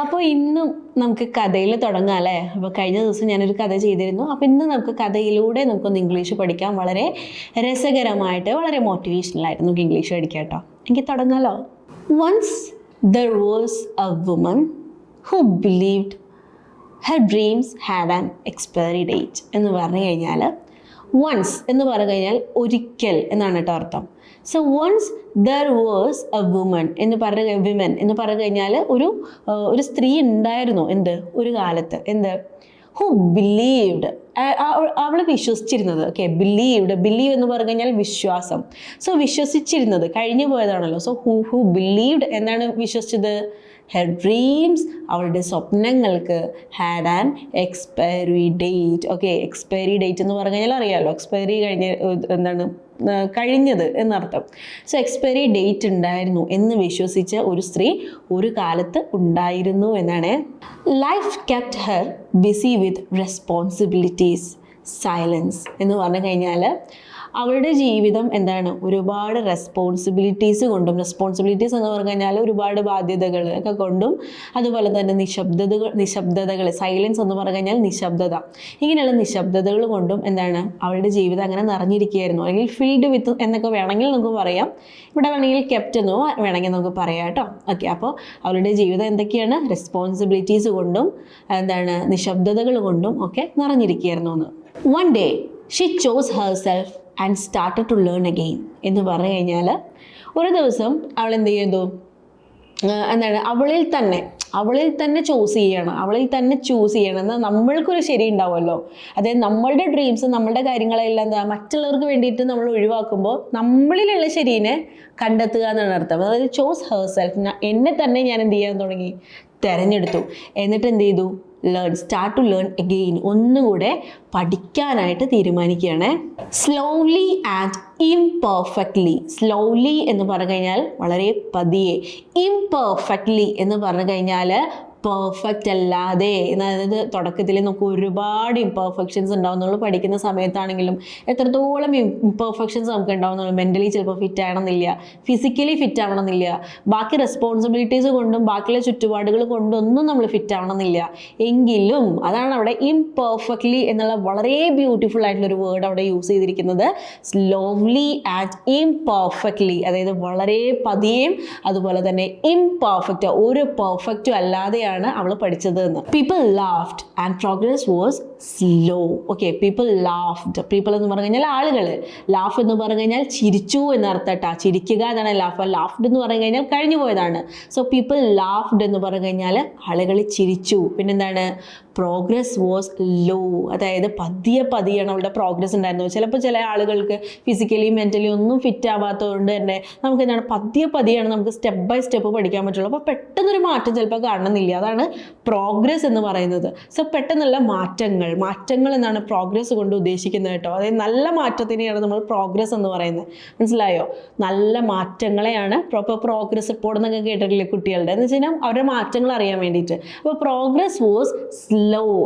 അപ്പോൾ ഇന്നും നമുക്ക് കഥയിൽ തുടങ്ങാം അല്ലേ? അപ്പോൾ കഴിഞ്ഞ ദിവസം ഞാനൊരു കഥ ചെയ്തിരുന്നു. അപ്പോൾ ഇന്ന് നമുക്ക് കഥയിലൂടെ നമുക്കൊന്ന് ഇംഗ്ലീഷ് പഠിക്കാം. വളരെ രസകരമായിട്ട് വളരെ മോട്ടിവേഷണൽ ആയിട്ട് നമുക്ക് ഇംഗ്ലീഷ് പഠിക്കാം കേട്ടോ. എനിക്ക് തുടങ്ങാലോ. Once there was a woman who believed her dreams had an expiry date എന്ന് പറഞ്ഞു കഴിഞ്ഞാൽ വൺസ് എന്ന് പറഞ്ഞു കഴിഞ്ഞാൽ ഒരിക്കൽ എന്നാണ് കേട്ടോ അർത്ഥം. So once there was a woman എന്ന് പറഞ്ഞ വിമൻ എന്ന് പറഞ്ഞു കഴിഞ്ഞാൽ ഒരു ഒരു സ്ത്രീ ഉണ്ടായിരുന്നു. എന്ത്? ഒരു കാലത്ത്. എന്ത്? ഹു ബിലീവ്ഡ് അവൾ വിശ്വസിച്ചിരുന്നത്. ഓക്കെ ബിലീവ്ഡ് ബിലീവ് എന്ന് പറഞ്ഞു കഴിഞ്ഞാൽ വിശ്വാസം. സോ വിശ്വസിച്ചിരുന്നത്. കഴിഞ്ഞു പോയതാണല്ലോ. സോ ഹു ഹു ബിലീവ്ഡ് എന്താണ് വിശ്വസിച്ചത്? ഹെർ ഡ്രീംസ് അവളുടെ സ്വപ്നങ്ങൾക്ക് had an expiry date okay expiry date എന്ന് പറഞ്ഞു കഴിഞ്ഞാൽ അറിയാമല്ലോ എക്സ്പയറി കഴിഞ്ഞ എന്താണ് കഴിഞ്ഞത് എന്നർത്ഥം. സോ എക്സ്പയറി ഡേറ്റ് ഉണ്ടായിരുന്നു എന്ന് വിശ്വസിച്ച ഒരു സ്ത്രീ ഒരു കാലത്ത് ഉണ്ടായിരുന്നു എന്നാണ്. Life kept her busy with responsibilities silence എന്ന് പറഞ്ഞു കഴിഞ്ഞാൽ അവളുടെ ജീവിതം എന്താണ്? ഒരുപാട് റെസ്പോൺസിബിലിറ്റീസ് കൊണ്ടും റെസ്പോൺസിബിലിറ്റീസ് എന്ന് പറഞ്ഞു കഴിഞ്ഞാൽ ഒരുപാട് ബാധ്യതകൾ ഒക്കെ കൊണ്ടും അതുപോലെ തന്നെ നിശബ്ദതകൾ നിശബ്ദതകൾ സൈലൻസ് എന്ന് പറഞ്ഞു കഴിഞ്ഞാൽ നിശബ്ദത. ഇങ്ങനെയുള്ള നിശബ്ദതകൾ കൊണ്ടും എന്താണ്? അവളുടെ ജീവിതം അങ്ങനെ നിറഞ്ഞിരിക്കുകയായിരുന്നു. അല്ലെങ്കിൽ ഫിൽഡ് വിത്ത് എന്നൊക്കെ വേണമെങ്കിൽ നമുക്ക് പറയാം. ഇവിടെ വേണമെങ്കിൽ കെപ്റ്റ് എന്ന് വേണമെങ്കിൽ നമുക്ക് പറയാം കേട്ടോ. ഓക്കെ അപ്പോൾ അവളുടെ ജീവിതം എന്തൊക്കെയാണ്? റെസ്പോൺസിബിലിറ്റീസ് കൊണ്ടും എന്താണ്? നിശബ്ദതകൾ കൊണ്ടും ഒക്കെ നിറഞ്ഞിരിക്കുകയായിരുന്നു എന്ന്. One day she chose herself and started to learn again എന്ന് പറഞ്ഞു കഴിഞ്ഞാൽ ഒരു ദിവസം അവൾ എന്ത് ചെയ്തു എന്താണ്? അവളിൽ തന്നെ അവളിൽ തന്നെ ചൂസ് ചെയ്യണം അവളിൽ തന്നെ ചൂസ് ചെയ്യണം. എന്നാൽ നമ്മൾക്കൊരു ശരി ഉണ്ടാവുമല്ലോ. അതായത് നമ്മളുടെ ഡ്രീംസ് നമ്മളുടെ കാര്യങ്ങളെല്ലാം എന്താ മറ്റുള്ളവർക്ക് വേണ്ടിയിട്ട് നമ്മൾ ഒഴിവാക്കുമ്പോൾ നമ്മളിലുള്ള ശരീനെ കണ്ടെത്തുക എന്നാണ് അർത്ഥം. അതായത് ചോസ് ഹേഴ്സെൽഫ് സെൽഫ് എന്നെ തന്നെ ഞാൻ എന്ത് ചെയ്യാൻ തുടങ്ങി? തിരഞ്ഞെടുത്തു. എന്നിട്ട് എന്ത് ചെയ്തു? Learn start to learn again ഒന്നുകൂടെ പഠിക്കാനായിട്ട് തീരുമാനിക്കുകയാണ്. സ്ലോലി ആൻഡ് ഇംപെർഫെക്റ്റ്ലി സ്ലോലി എന്ന് പറഞ്ഞു കഴിഞ്ഞാൽ വളരെ പതിയെ. ഇംപെർഫെക്റ്റ്ലി എന്ന് പറഞ്ഞു കഴിഞ്ഞാൽ പെർഫെക്റ്റ് അല്ലാതെ. അതായത് തുടക്കത്തിൽ നമുക്ക് ഒരുപാട് ഇംപെർഫെക്ഷൻസ് ഉണ്ടാവും നമ്മൾ പഠിക്കുന്ന സമയത്താണെങ്കിലും എത്രത്തോളം ഇംപെർഫെക്ഷൻസ് നമുക്ക് ഉണ്ടാവുന്നുള്ളൂ. മെന്റലി ചിലപ്പോൾ ഫിറ്റ് ആവണമെന്നില്ല. ഫിസിക്കലി ഫിറ്റ് ആവണമെന്നില്ല. ബാക്കി റെസ്പോൺസിബിലിറ്റീസ് കൊണ്ടും ബാക്കിയുള്ള ചുറ്റുപാടുകൾ കൊണ്ടൊന്നും നമ്മൾ ഫിറ്റ് ആവണമെന്നില്ല. എങ്കിലും അതാണ് അവിടെ ഇംപെർഫെക്റ്റ്ലി എന്നുള്ള വളരെ ബ്യൂട്ടിഫുൾ ആയിട്ടുള്ള ഒരു വേർഡ് അവിടെ യൂസ് ചെയ്തിരിക്കുന്നത്. സ്ലോവ്ലി ആൻഡ് ഇംപെർഫെക്റ്റ്ലി അതായത് വളരെ പതിയും അതുപോലെ തന്നെ ഇംപെർഫെക്റ്റ് ഒരു പെർഫെക്റ്റും അല്ലാതെയാണ് അവൾ പഠിച്ചത് എന്ന് people laughed and progress was slow okay people laughed people എന്ന് പറഞ്ഞു കഴിഞ്ഞാൽ ആളുകൾ ലാഫ് എന്ന് പറഞ്ഞു കഴിഞ്ഞാൽ ചിരിച്ചു എന്നർത്ഥട്ടാ ചിരിക്കുക എന്നാണ് ലാഫ് ലാഫ്ഡ് എന്ന് പറഞ്ഞു കഴിഞ്ഞാൽ കഴിഞ്ഞു പോയതാണ് സോ പീപ്പിൾ ലാഫ്ഡ് എന്ന് പറഞ്ഞു കഴിഞ്ഞാൽ ആളുകൾ ചിരിച്ചു. പിന്നെന്താണ്? പ്രോഗ്രസ് വാസ് ലോ അതായത് പതിയെ പതിയാണ് അവളുടെ പ്രോഗ്രസ് ഉണ്ടായിരുന്നത്. ചിലപ്പോൾ ചില ആളുകൾക്ക് ഫിസിക്കലി മെന്റലി ഒന്നും ഫിറ്റ് ആവാത്തതുകൊണ്ട് തന്നെ നമുക്ക് എന്താണ് പതിയെ പതിയാണ് നമുക്ക് സ്റ്റെപ്പ് ബൈ സ്റ്റെപ്പ് പഠിക്കാൻ പറ്റുള്ളൂ. അപ്പോൾ പെട്ടെന്നൊരു മാറ്റം ചിലപ്പോൾ കാണണമെന്നില്ല. അതാണ് പ്രോഗ്രസ് എന്ന് പറയുന്നത്. സോ പെട്ടെന്നുള്ള മാറ്റങ്ങൾ. മാറ്റങ്ങൾ എന്നാണ് പ്രോഗ്രസ് കൊണ്ട് ഉദ്ദേശിക്കുന്നത് കേട്ടോ. അതായത് നല്ല മാറ്റത്തിനെയാണ് നമ്മൾ പ്രോഗ്രസ് എന്ന് പറയുന്നത്. മനസ്സിലായോ? നല്ല മാറ്റങ്ങളെയാണ് പ്രോപ്പർ പ്രോഗ്രസ് റിപ്പോർട്ട് എന്നൊക്കെ കേട്ടിട്ടില്ലേ കുട്ടികളുടെ? എന്ന് വെച്ച് കഴിഞ്ഞാൽ അവരുടെ മാറ്റങ്ങൾ അറിയാൻ വേണ്ടിയിട്ട്. അപ്പോൾ പ്രോഗ്രസ് വാസ്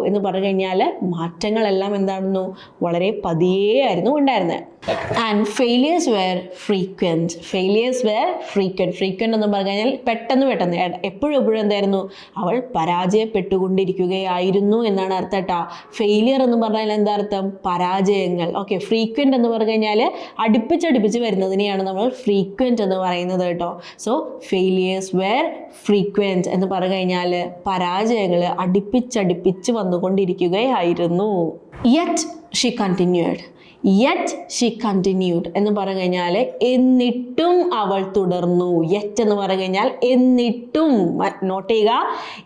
എന്ന് പറഞ്ഞു കഴിഞ്ഞാൽ മാറ്റങ്ങളെല്ലാം എന്താണെന്നു വളരെ പതിയെ ആയിരുന്നു ഉണ്ടായിരുന്നത് and failures were frequent failures were frequent frequent എന്ന് പറഞ്ഞു കഴിഞ്ഞാൽ പെട്ടെന്ന് പെട്ടെന്ന്. എപ്പോഴും എപ്പോഴും എന്തായിരുന്നു? അവൾ പരാജയപ്പെട്ടുകൊണ്ടിരിക്കുകയായിരുന്നു എന്നാണ് അർത്ഥം കേട്ടോ. ഫെയിലിയർ എന്ന് പറഞ്ഞാൽ എന്താ അർത്ഥം? പരാജയങ്ങൾ. ഓക്കെ ഫ്രീക്വന്റ് എന്ന് പറഞ്ഞു കഴിഞ്ഞാൽ അടുപ്പിച്ചടുപ്പിച്ച് വരുന്നതിനെയാണ് നമ്മൾ ഫ്രീക്വന്റ് എന്ന് പറയുന്നത് കേട്ടോ. സോ ഫെയിലിയേഴ്സ് വെയർ ഫ്രീക്വന്റ് എന്ന് പറഞ്ഞു കഴിഞ്ഞാൽ പരാജയങ്ങൾ അടുപ്പിച്ചടുപ്പിച്ച് വന്നുകൊണ്ടിരിക്കുകയായിരുന്നു. Yet she continued yet she continued എന്ന് പറഞ്ഞു കഴിഞ്ഞാൽ എന്നിട്ടും അവൾ തുടർന്നു. യറ്റ് എന്ന് പറഞ്ഞു കഴിഞ്ഞാൽ എന്നിട്ടും നോട്ട് ചെയ്യുക.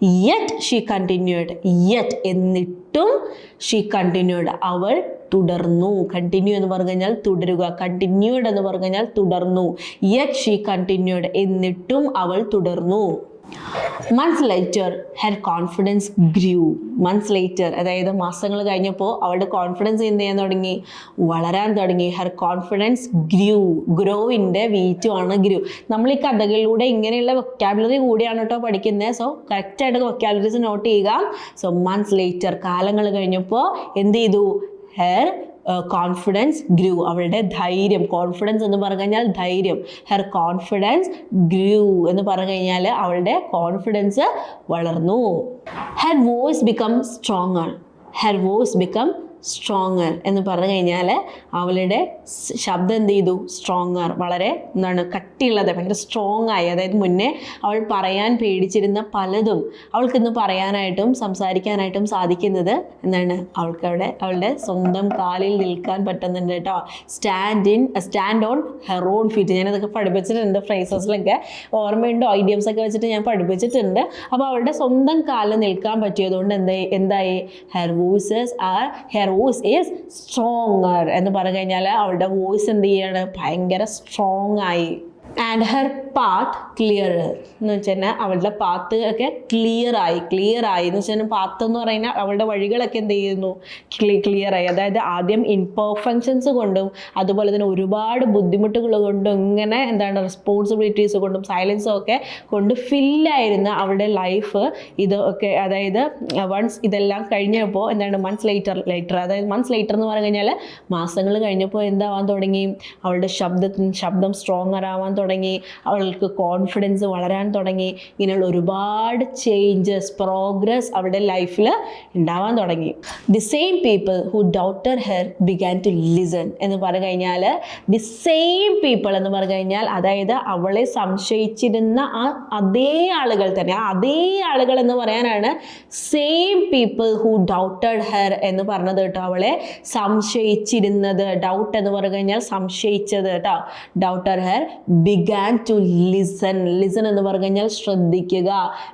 യറ്റ് ഷി കണ്ടിന്യൂഡ് യറ്റ് എന്നിട്ടും ഷി കണ്ടിന്യൂഡ് അവൾ തുടർന്നു. കണ്ടിന്യൂ എന്ന് പറഞ്ഞു കഴിഞ്ഞാൽ തുടരുക. കണ്ടിന്യൂഡ് എന്ന് പറഞ്ഞു കഴിഞ്ഞാൽ തുടർന്നു. യറ്റ് ഷി കണ്ടിന്യൂഡ് എന്നിട്ടും അവൾ തുടർന്നു. Months later her confidence grew months later അതായത് മാസങ്ങൾ കഴിഞ്ഞപ്പോൾ അവളുടെ കോൺഫിഡൻസ് എന്ത് ചെയ്യാൻ തുടങ്ങി? വളരാൻ തുടങ്ങി. ഹെർ കോൺഫിഡൻസ് ഗ്രൂ ഗ്രോവിന്റെ ആണ് ഗ്രൂ നമ്മൾ ഈ കഥകളിലൂടെ ഇങ്ങനെയുള്ള വൊക്കാബുലറി കൂടിയാണ് കേട്ടോ പഠിക്കുന്നത് സോ കറക്റ്റായിട്ട് വൊക്കാബുലറീസ് നോട്ട് ചെയ്യുക. സോ മന്ത്സ് ലേറ്റർ കാലങ്ങൾ കഴിഞ്ഞപ്പോൾ എന്ത് ചെയ്തു? ഹെർ കോൺഫിഡൻസ് ഗ്രൂ അവളുടെ ധൈര്യം കോൺഫിഡൻസ് എന്ന് പറഞ്ഞു കഴിഞ്ഞാൽ ധൈര്യം. ഹെർ കോൺഫിഡൻസ് ഗ്രൂ എന്ന് പറഞ്ഞു കഴിഞ്ഞാൽ അവളുടെ കോൺഫിഡൻസ് വളർന്നു. Her voice become stronger her voice become stronger എന്ന് പറഞ്ഞു കഴിഞ്ഞാൽ അവളുടെ ശബ്ദം എന്ത് ചെയ്തു? സ്ട്രോങ്ങർ വളരെ എന്താണ് കട്ടിയുള്ളത്. ഭയങ്കര സ്ട്രോങ് ആയി. അതായത് മുന്നേ അവൾ പറയാൻ പേടിച്ചിരുന്ന പലതും അവൾക്കിന്ന് പറയാനായിട്ടും സംസാരിക്കാനായിട്ടും സാധിക്കുന്നത് എന്താണ്? അവൾക്ക് അവിടെ അവളുടെ സ്വന്തം കാലിൽ നിൽക്കാൻ പറ്റുന്നുണ്ട് കേട്ടോ. Stand in stand on her own feet ഞാനതൊക്കെ പഠിപ്പിച്ചിട്ടുണ്ട്. ഫ്രൈസസിലൊക്കെ ഓർമ്മയുണ്ടോ? ഐഡിയംസ് ഒക്കെ വെച്ചിട്ട് ഞാൻ പഠിപ്പിച്ചിട്ടുണ്ട്. അപ്പോൾ അവളുടെ സ്വന്തം കാലിൽ നിൽക്കാൻ പറ്റിയതുകൊണ്ട് എന്തായി? എന്തായി? Her voices are her voice is stronger എന്ന് പറഞ്ഞു കഴിഞ്ഞാൽ അവളുടെ വോയിസ് എന്ത് ചെയ്യാണ്? ഭയങ്കര സ്ട്രോങ് ആയി. ആൻഡ് ഹെർ പാത്ത് ക്ലിയർ എന്ന് വെച്ചാൽ അവളുടെ പാത്ത് ഒക്കെ ക്ലിയർ ആയി ക്ലിയർ ആയി. എന്ന് വെച്ചാൽ പാത്ത് എന്ന് പറയുന്ന അവളുടെ വഴികളൊക്കെ എന്ത് ചെയ്യുന്നു? ക്ലിയർ ആയി. അതായത് ആദ്യം ഇൻപെർഫെക്ഷൻസ് കൊണ്ടും അതുപോലെ തന്നെ ഒരുപാട് ബുദ്ധിമുട്ടുകൾ കൊണ്ടും ഇങ്ങനെ എന്താണ് റെസ്പോൺസിബിലിറ്റീസ് കൊണ്ടും സൈലൻസും ഒക്കെ കൊണ്ട് ഫില്ലായിരുന്ന അവളുടെ ലൈഫ് ഇതൊക്കെ അതായത് വൺസ് ഇതെല്ലാം കഴിഞ്ഞപ്പോൾ എന്താണ് മന്ത്സ് ലേറ്റർ ലേറ്റർ അതായത് മന്ത്സ് ലേറ്റർ എന്ന് പറഞ്ഞു കഴിഞ്ഞാൽ മാസങ്ങൾ കഴിഞ്ഞപ്പോൾ എന്താവാൻ തുടങ്ങി? അവളുടെ ശബ്ദത്തിന് ശബ്ദം സ്ട്രോങ്ങർ ആവാൻ തുടങ്ങി. അവൾക്ക് കോൺഫിഡൻസ് വളരാൻ തുടങ്ങി. ഇങ്ങനെയുള്ള ഒരുപാട് ചേഞ്ചസ് പ്രോഗ്രസ് അവളുടെ ലൈഫിൽ ഉണ്ടാവാൻ തുടങ്ങി. The same people who doubter her began to listen എന്ന് പറഞ്ഞു കഴിഞ്ഞാൽ ദി സെയിം പീപ്പിൾ എന്ന് പറഞ്ഞു കഴിഞ്ഞാൽ അതായത് അവളെ സംശയിച്ചിരുന്ന ആ അതേ ആളുകൾ തന്നെ ആ അതേ ആളുകൾ എന്ന് പറയാനാണ് same people who doubted her എന്ന് പറഞ്ഞത് കേട്ടോ അവളെ സംശയിച്ചിരുന്നത്. ഡൗട്ട് എന്ന് പറഞ്ഞു കഴിഞ്ഞാൽ സംശയിച്ചത് കേട്ടോ. Doubter her began to listen listen എന്ന് പറഞ്ഞു കഴിഞ്ഞാൽ ശ്രദ്ധിക്കുക.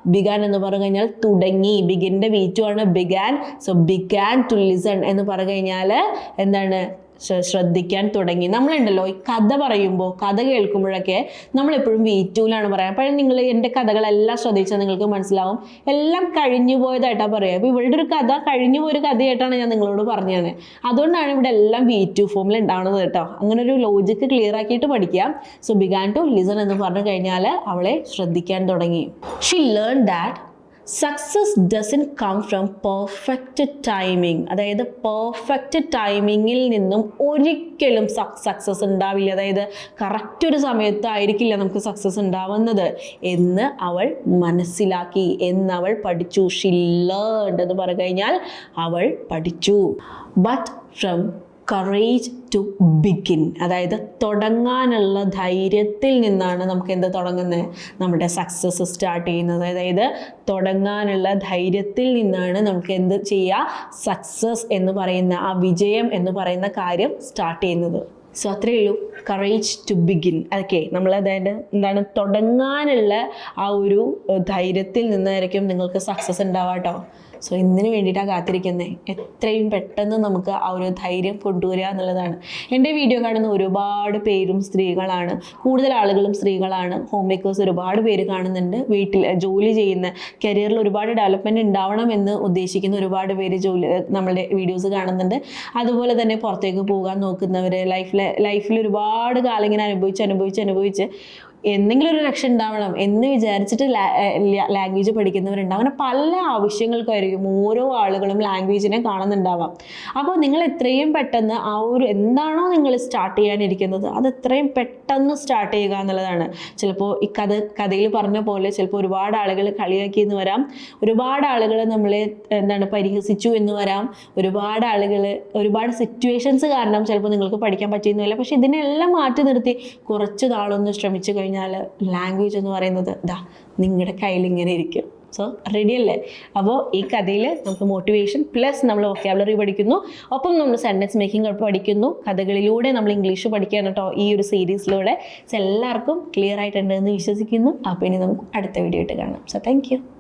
ബിഗാൻ എന്ന് പറഞ്ഞു കഴിഞ്ഞാൽ തുടങ്ങി ബിഗിന്റെ വീറ്റു ആണ് began so began to listen എന്ന് പറഞ്ഞു കഴിഞ്ഞാൽ എന്താണ്? ശ്രദ്ധിക്കാൻ തുടങ്ങി. നമ്മളുണ്ടല്ലോ ഈ കഥ പറയുമ്പോൾ കഥ കേൾക്കുമ്പോഴൊക്കെ നമ്മളെപ്പോഴും വീറ്റൂലാണ് പറയാം. അപ്പോൾ നിങ്ങൾ എന്റെ കഥകളെല്ലാം ശ്രദ്ധിച്ചാൽ നിങ്ങൾക്ക് മനസ്സിലാവും. എല്ലാം കഴിഞ്ഞു പോയതായിട്ടാണ് പറയുക അപ്പോൾ ഇവളുടെ ഒരു കഥ കഴിഞ്ഞു പോയൊരു കഥയായിട്ടാണ് ഞാൻ നിങ്ങളോട് പറഞ്ഞത്. അതുകൊണ്ടാണ് ഇവിടെ എല്ലാം വി ടു ഫോമിൽ ഉണ്ടാവുന്നത് കേട്ടോ. അങ്ങനെ ഒരു ലോജിക്ക് ക്ലിയർ ആക്കിയിട്ട് പഠിക്കുക സോ ബിഗാൻ ടു ലിസൺ എന്ന് പറഞ്ഞു കഴിഞ്ഞാൽ അവളെ ശ്രദ്ധിക്കാൻ തുടങ്ങി. She learn that success doesn't come from perfect timing അതായത് പെർഫെക്റ്റ് ടൈമിങ്ങിൽ നിന്നും ഒരിക്കലും സക്സസ് ഉണ്ടാവില്ല. അതായത് കറക്റ്റ് ഒരു സമയത്തായിരിക്കില്ല നമുക്ക് സക്സസ് ഉണ്ടാവുന്നത്. എന്ന് അവൾ മനസ്സിലാക്കി. എന്ന് അവൾ പഠിച്ചു. ഷി ലേൺഡ് എന്ന് പറഞ്ഞു കഴിഞ്ഞാൽ അവൾ പഠിച്ചു. But from courage to begin അതായത് തുടങ്ങാനുള്ള ധൈര്യത്തിൽ നിന്നാണ് നമുക്ക് എന്ത് തുടങ്ങുന്നത്? നമ്മുടെ സക്സസ് സ്റ്റാർട്ട് ചെയ്യുന്നത്. അതായത് തുടങ്ങാനുള്ള ധൈര്യത്തിൽ നിന്നാണ് നമുക്ക് എന്ത് ചെയ്യുക? സക്സസ് എന്ന് പറയുന്ന ആ വിജയം എന്ന് പറയുന്ന കാര്യം സ്റ്റാർട്ട് ചെയ്യുന്നത്. സോ അത്രയേ ഉള്ളൂ. കറേജ് ടു ബിഗിൻ അതൊക്കെ നമ്മൾ അതായത് എന്താണ്? തുടങ്ങാനുള്ള ആ ഒരു ധൈര്യത്തിൽ നിന്നായിരിക്കും നിങ്ങൾക്ക് സക്സസ് ഉണ്ടാവാട്ടോ സോ ഇതിന് വേണ്ടിയിട്ടാണ് കാത്തിരിക്കുന്നത് എത്രയും പെട്ടെന്ന് നമുക്ക് ആ ഒരു ധൈര്യം കൊണ്ടുവരിക എന്നുള്ളതാണ്. എന്റെ വീഡിയോ കാണുന്ന ഒരുപാട് പേരും സ്ത്രീകളാണ്. കൂടുതൽ ആളുകളും സ്ത്രീകളാണ്. ഹോം മേക്കേഴ്സ് ഒരുപാട് പേര് കാണുന്നുണ്ട്. വീട്ടിൽ ജോലി ചെയ്യുന്ന കരിയറിൽ ഒരുപാട് ഡെവലപ്മെന്റ് ഉണ്ടാവണം എന്ന് ഉദ്ദേശിക്കുന്ന ഒരുപാട് പേര് ജോലി നമ്മളുടെ വീഡിയോസ് കാണുന്നുണ്ട്. അതുപോലെ തന്നെ പുറത്തേക്ക് പോകാൻ നോക്കുന്നവർ ലൈഫിൽ ലൈഫിൽ ഒരുപാട് കാലം ഇങ്ങനെ അനുഭവിച്ച് അനുഭവിച്ച് അനുഭവിച്ച് എന്തെങ്കിലും ഒരു രക്ഷ ഉണ്ടാവണം എന്ന് വിചാരിച്ചിട്ട് ലാംഗ്വേജ് പഠിക്കുന്നവരുണ്ടാവും. അങ്ങനെ പല ആവശ്യങ്ങൾക്കായിരിക്കും ഓരോ ആളുകളും ലാംഗ്വേജിനെ കാണുന്നുണ്ടാവാം. അപ്പോൾ നിങ്ങൾ എത്രയും പെട്ടെന്ന് ആ ഒരു എന്താണോ നിങ്ങൾ സ്റ്റാർട്ട് ചെയ്യാനിരിക്കുന്നത് അത് എത്രയും പെട്ടെന്ന് സ്റ്റാർട്ട് ചെയ്യുക എന്നുള്ളതാണ്. ചിലപ്പോൾ ഈ കഥ കഥയിൽ പറഞ്ഞ പോലെ ചിലപ്പോൾ ഒരുപാട് ആളുകൾ കളിയാക്കി എന്ന് വരാം. ഒരുപാട് ആളുകൾ നമ്മളെ എന്താണ് പരിഹസിച്ചു എന്ന് വരാം. ഒരുപാട് ആളുകൾ ഒരുപാട് സിറ്റുവേഷൻസ് കാരണം ചിലപ്പോൾ നിങ്ങൾക്ക് പഠിക്കാൻ പറ്റിയെന്നില്ല പക്ഷേ ഇതിനെല്ലാം മാറ്റി നിർത്തി കുറച്ച് നാളൊന്ന് ശ്രമിച്ചു ലാംഗ്വേജ് എന്ന് പറയുന്നത് ദാ നിങ്ങളുടെ കയ്യിൽ ഇങ്ങനെ ഇരിക്കും. സോ റെഡി അല്ലേ? അപ്പോൾ ഈ കഥയിൽ നമുക്ക് മോട്ടിവേഷൻ പ്ലസ് നമ്മൾ വൊക്കാബുലറി പഠിക്കുന്നു. ഒപ്പം നമ്മൾ സെന്റൻസ് മേക്കിംഗ് പഠിക്കുന്നു. കഥകളിലൂടെ നമ്മൾ ഇംഗ്ലീഷ് പഠിക്കുകയാണ് കേട്ടോ ഈ ഒരു സീരീസിലൂടെ എല്ലാവർക്കും ക്ലിയർ ആയിട്ടുണ്ട് എന്ന് വിശ്വസിക്കുന്നു. അപ്പോൾ ഇനി നമുക്ക് അടുത്ത വീഡിയോ ആയിട്ട് കാണാം. So thank